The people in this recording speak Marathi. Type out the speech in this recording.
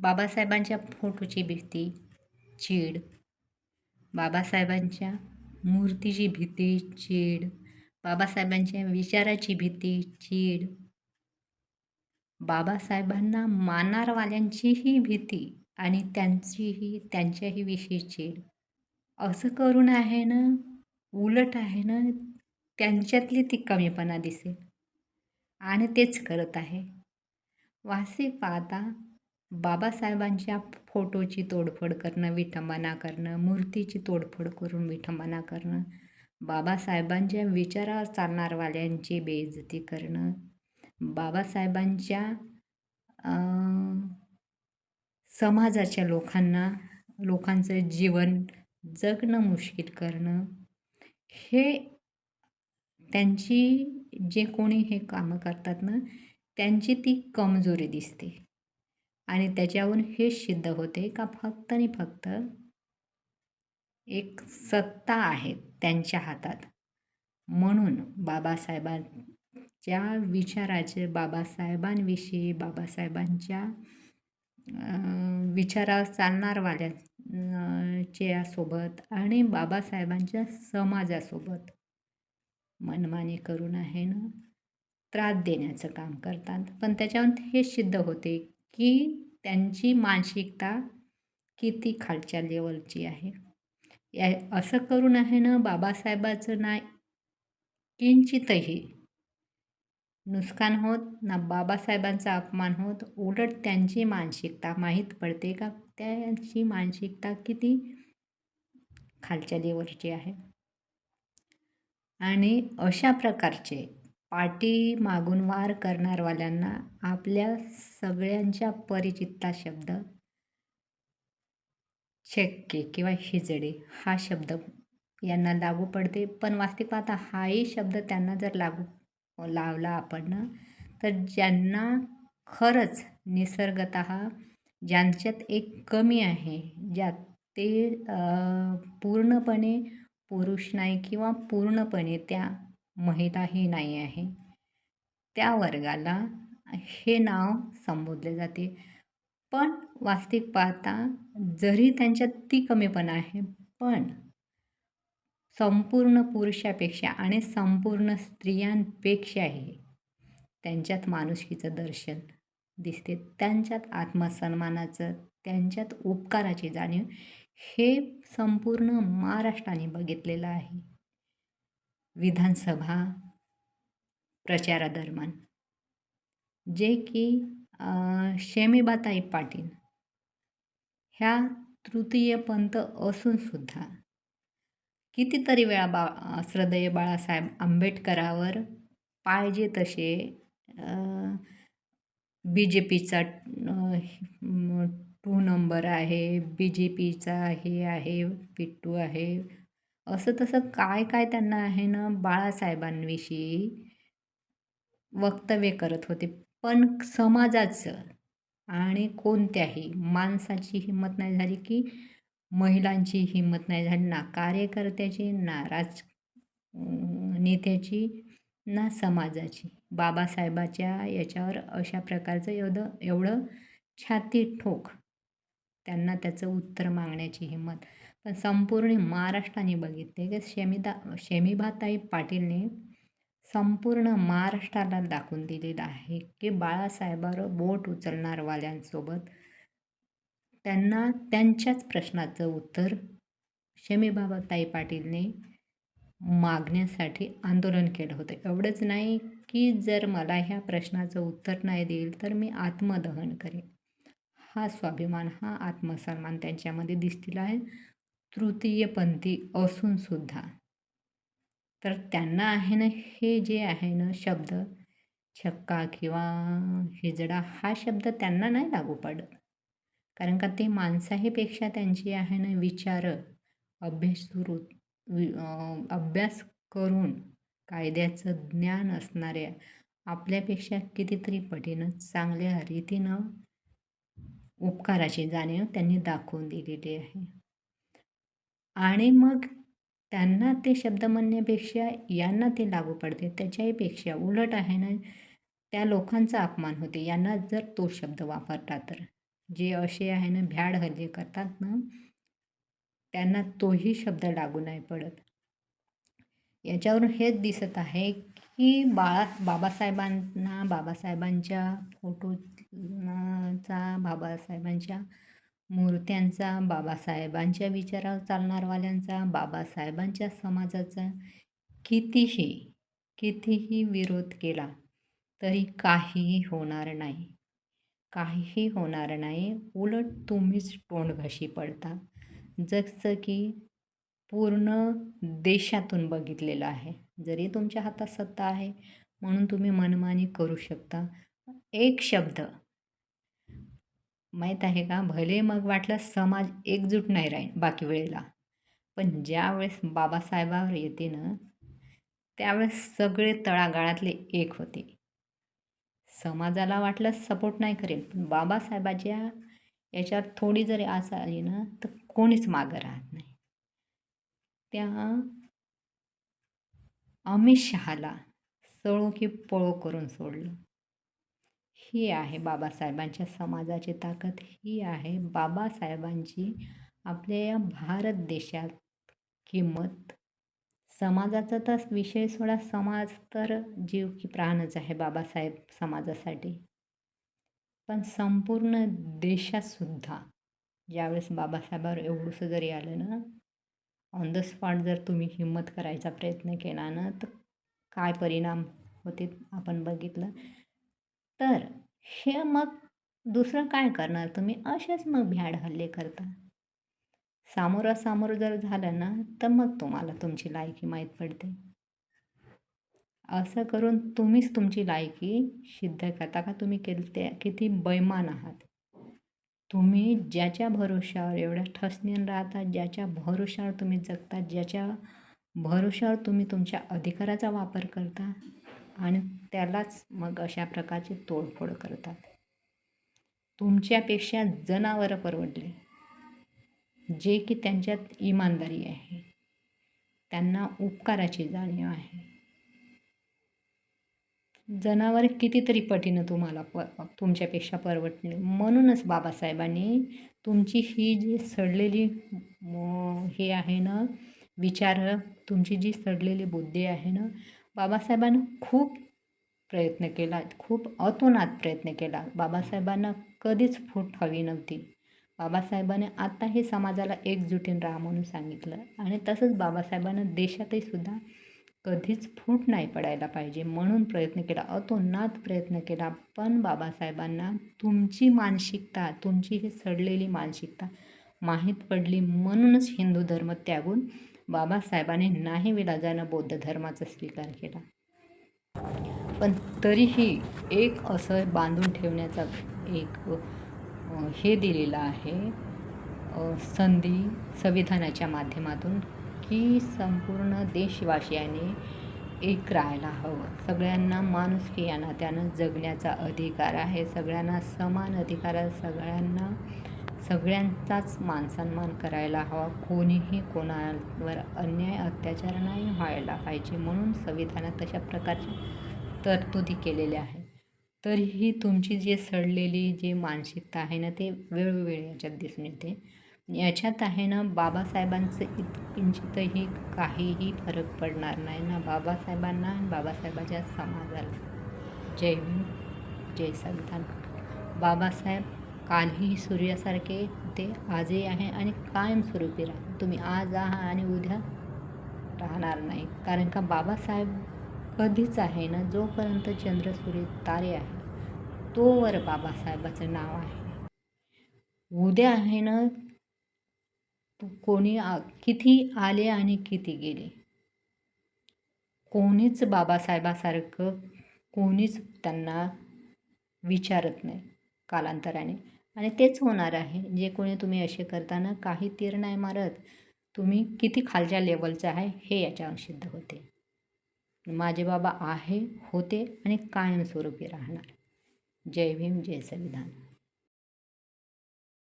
बाबासाहेबांच्या फोटोची भीती चीड. बाबासाहेबांच्या मूर्तीची भीती चीड. बाबासाहेबांच्या विचाराची भीती चीड. बाबासाहेबांना मानारवाल्यांचीही भीती आणि त्यांचीही त्यांच्याही विषयी चीड. असं करून आहे ना उलट आहे ना त्यांच्यातली ती कमीपणा दिसेल. आणि तेच करत आहे. वास्तविक पाहता बाबासाहेबांच्या फोटोची तोडफोड करणं विठंबना करणं मूर्तीची तोडफोड करून विठंबना करणं बाबासाहेबांच्या विचारावर चालणारवाल्यांची बेइज्जती करणं बाबासाहेबांच्या समाजाच्या लोकांना लोकांचं जीवन जगणं मुश्किल करणं हे त्यांची जे कोणी हे कामं करतात ना त्यांची ती कमजोरी दिसते. आणि त्याच्यावरून हे सिद्ध होते का फक्त आणि फक्त एक सत्ता आहे त्यांच्या हातात. म्हणून बाबासाहेबांच्या विचाराचे बाबासाहेबांविषयी बाबासाहेबांच्या विचारावर चालणारवाल्या सोबत आणि बाबासाहेबांच्या समाजासोबत मनमानी करून आहे ना त्रास देण्याचं काम करतात. पण त्याच्यावर हे सिद्ध होते की त्यांची मानसिकता किती खालच्या लेवलची आहे? या असं करून आहे ना बाबासाहेबाचं ना किंचितही नुकसान होत ना बाबासाहेबांचा अपमान होत उलट त्यांची मानसिकता माहीत पडते का? त्यांची मानसिकता किती खालच्या लेवलची आहे? आणि अशा प्रकारचे पाठी मागून वार करणारवाल्यांना आपल्या सगळ्यांच्या परिचितता शब्द छक्के किंवा हिजडे हा शब्द यांना लागू पडते. पण वास्तविक पाहता हाही शब्द त्यांना जर लागू लावला आपण ना तर ज्यांना खरंच निसर्गत ज्यांच्यात एक कमी आहे ज्यात ते पूर्णपणे पुरुष नाही किंवा पूर्णपणे त्या महिलाही नाही आहे. त्या वर्गाला हे नाव संबोधले जाते. पण वास्तविक पाहता जरी त्यांच्यात ती कमीपणा आहे पण संपूर्ण पुरुषापेक्षा आणि संपूर्ण स्त्रियांपेक्षाही त्यांच्यात माणुसकीचं दर्शन दिसते. त्यांच्यात आत्मसन्मानाचं त्यांच्यात उपकाराची जाणीव हे संपूर्ण महाराष्ट्राने बघितलेलं आहे. विधानसभा प्रचारादरम्यान. जे की शमीबाताई पाटील ह्या तृतीयपंथ असूनसुद्धा कितीतरी वेळा बा श्रद्धेय बाळासाहेब आंबेडकरावर पाहिजे तसे बी जे पीचा टू नंबर आहे बी जे पीचा हे आहे पिट्टू आहे असं तसं काय काय त्यांना आहे ना बाळासाहेबांविषयी वक्तव्य करत होते. पण समाजाचं आणि कोणत्याही माणसाची हिंमत नाही झाली की महिलांची हिंमत नाही झाली. ना कार्यकर्त्याची ना राज नेत्याची ना समाजाची. बाबासाहेबाच्या याच्यावर अशा प्रकारचं एवढं एवढं छाती ठोक. त्यांना त्याचं उत्तर मागण्याची हिंमत. पण संपूर्ण महाराष्ट्राने बघितले. की शमिता शमीभाताई पाटीलने संपूर्ण महाराष्ट्राला दाखवून दिलेलं आहे की बाळासाहेबावर बोट उचलणारवाल्यांसोबत त्यांना त्यांच्याच प्रश्नाचं उत्तर शमीबाबाताई पाटीलने मागण्यासाठी आंदोलन केलं होतं. एवढंच नाही की जर मला ह्या प्रश्नाचं उत्तर नाही देईल तर मी आत्मदहन करेन. हा स्वाभिमान हा आत्मसन्मान त्यांच्यामध्ये दिसतील आहे. तृतीयपंथी असूनसुद्धा तर त्यांना आहे ना हे जे आहे ना शब्द छक्का किंवा हिजडा हा शब्द त्यांना नाही लागू पडत. कारण का ते माणसाहीपेक्षा त्यांची आहे ना विचार अभ्यास सुरू अभ्यास करून कायद्याचं ज्ञान असणाऱ्या आपल्यापेक्षा कितीतरी पटीनं चांगल्या रीतीनं उपकाराची जाणीव त्यांनी दाखवून दिलेली आहे. आणि मग त्यांना ते शब्द म्हणण्यापेक्षा यांना ते लागू पडते. त्याच्याहीपेक्षा उलट आहे ना त्या लोकांचा अपमान होते. यांना जर तो शब्द वापरला तर. जे असे आहे ना भ्याड हल्ले करतात ना त्यांना तोही शब्द लागू नाही पडत. याच्यावरून हेच दिसत आहे की बाळा बाबासाहेबांना बाबासाहेबांच्या फोटोचा बाबासाहेबांच्या मूर्त्यांचा बाबासाहेबांच्या विचारावर चालणारवाल्यांचा बाबासाहेबांच्या समाजाचा कितीही कितीही विरोध केला तरी काहीही होणार नाही. काहीही होणार नाही. उलट तुम्हीच तोंडघशी पडता. जसं की पूर्ण देशातून बघितलेलं आहे. जरी तुमच्या हातात सत्ता आहे म्हणून तुम्ही मनमानी करू शकता. एक शब्द माहीत आहे का? भले मग वाटलं समाज एकजूट नाही राहील बाकी वेळेला पण ज्या वेळेस बाबासाहेबावर येते ना त्यावेळेस सगळे तळागाळातले एक होते. समाजाला वाटलं सपोर्ट नाही करेल पण बाबासाहेबाच्या याच्यात थोडी जरी आस आली ना तर कोणीच मागं राहत नाही. त्या अमित शहाला सळो की पळो करून सोडलं. ही आहे बाबासाहेबांच्या समाजाची ताकद ही आहे बाबासाहेबांची आपल्या या भारत देशात किंमत. समाजाचा तर विषय सोडा समाज तर जीव की प्राणच आहे बाबासाहेब समाजासाठी. पण संपूर्ण देशातसुद्धा ज्यावेळेस बाबासाहेबावर एवढंसं जरी आलं ना ऑन द स्पॉट जर तुम्ही हिंमत करायचा प्रयत्न केला ना तर काय परिणाम होते आपण बघितलं? तर हे मग दुसरं काय करणार तुम्ही? असेच मग भ्याड हल्ले करता. सामोरासमोर जर झालं ना तर मग तुम्हाला तुमची लायकी माहीत पडते. असं करून तुम्हीच तुमची लायकी सिद्ध करता का? तुम्ही केलते किती बैमान आहात. तुम्ही ज्याच्या भरोशावर एवढ्या ठसनीन राहता ज्याच्या भरोशावर तुम्ही जगता ज्याच्या भरोशावर तुम्ही तुमच्या अधिकाराचा वापर करता आणि त्यालाच मग अशा प्रकारची तोडफोड करतात. तुमच्यापेक्षा जनावरं परवडले. जे की त्यांच्यात इमानदारी आहे. त्यांना उपकाराची जाणीव आहे. जनावर कितीतरी पटीनं तुम्हाला प तुमच्यापेक्षा परवडले म्हणूनच बाबासाहेबांनी तुमची ही जी सडलेली हे आहे ना विचार तुमची जी सडलेली बुद्धी आहे ना बाबासाहेबांनी खूप प्रयत्न केला खूप अतोनात प्रयत्न केला. बाबासाहेबांना कधीच फूट हवी नव्हती. बाबासाहेबांनी आत्ताही समाजाला एकजुटीन राहा म्हणून सांगितलं. आणि तसंच बाबासाहेबांना देशातही सुद्धा कधीच फूट नाही पडायला पाहिजे म्हणून प्रयत्न केला अतोनात प्रयत्न केला. पण बाबासाहेबांना तुमची मानसिकता तुमची ही सडलेली मानसिकता माहीत पडली म्हणूनच हिंदू धर्म त्यागून बाबासाहेबांनी नाही विलाजानं बौद्ध धर्माचा स्वीकार केला. पण तरीही एक असं बांधून ठेवण्याचा एक हे दिलेलं आहे संधी संविधानाच्या माध्यमातून की संपूर्ण देशवासियांनी एक राहायला हवं. सगळ्यांना माणुसकी या नात्यानं जगण्याचा अधिकार आहे सगळ्यांना समान अधिकार आहे सगळ्यांना सगळ्यांचाच मानसन्मान करायला हवा. कोणीही कोणावर अन्याय अत्याचार नाही व्हायला पाहिजे. म्हणून संविधानात तशा प्रकारच्या तरतुदी केलेल्या आहे तरीही तुमची जी सडलेली जी मानसिकता आहे ना ते वेळोवेळी याच्यात दिसून येते. याच्यात आहे ना बाबासाहेबांचं इत किंचितही काहीही फरक पडणार नाही ना. बाबासाहेबांना आणि बाबासाहेबाच्या समाजाला. जय हिंद जय संविधान. बाबासाहेब कालही सूर्यासारखे ते आजही आहे आणि कायमस्वरूपी राहा तुम्ही आज आहा आणि उद्या राहणार नाही. कारण का बाबासाहेब कधीच आहे ना जोपर्यंत चंद्र सूर्य तारे आहे तोवर बाबासाहेबाचं नाव आहे. उद्या आहे ना कोणी आ किती आले आणि किती गेले? कोणीच बाबासाहेबासारखं कोणीच त्यांना विचारत नाही कालांतराने. आणि तेच होणार आहे. जे कोणी तुम्ही असे करताना काही तीर नाही मारत तुम्ही किती खालच्या लेवलचं आहे हे याच्यावर सिद्ध होते. माझे बाबा आहे होते आणि कायमस्वरूपी राहणार. जय भीम जय संविधान.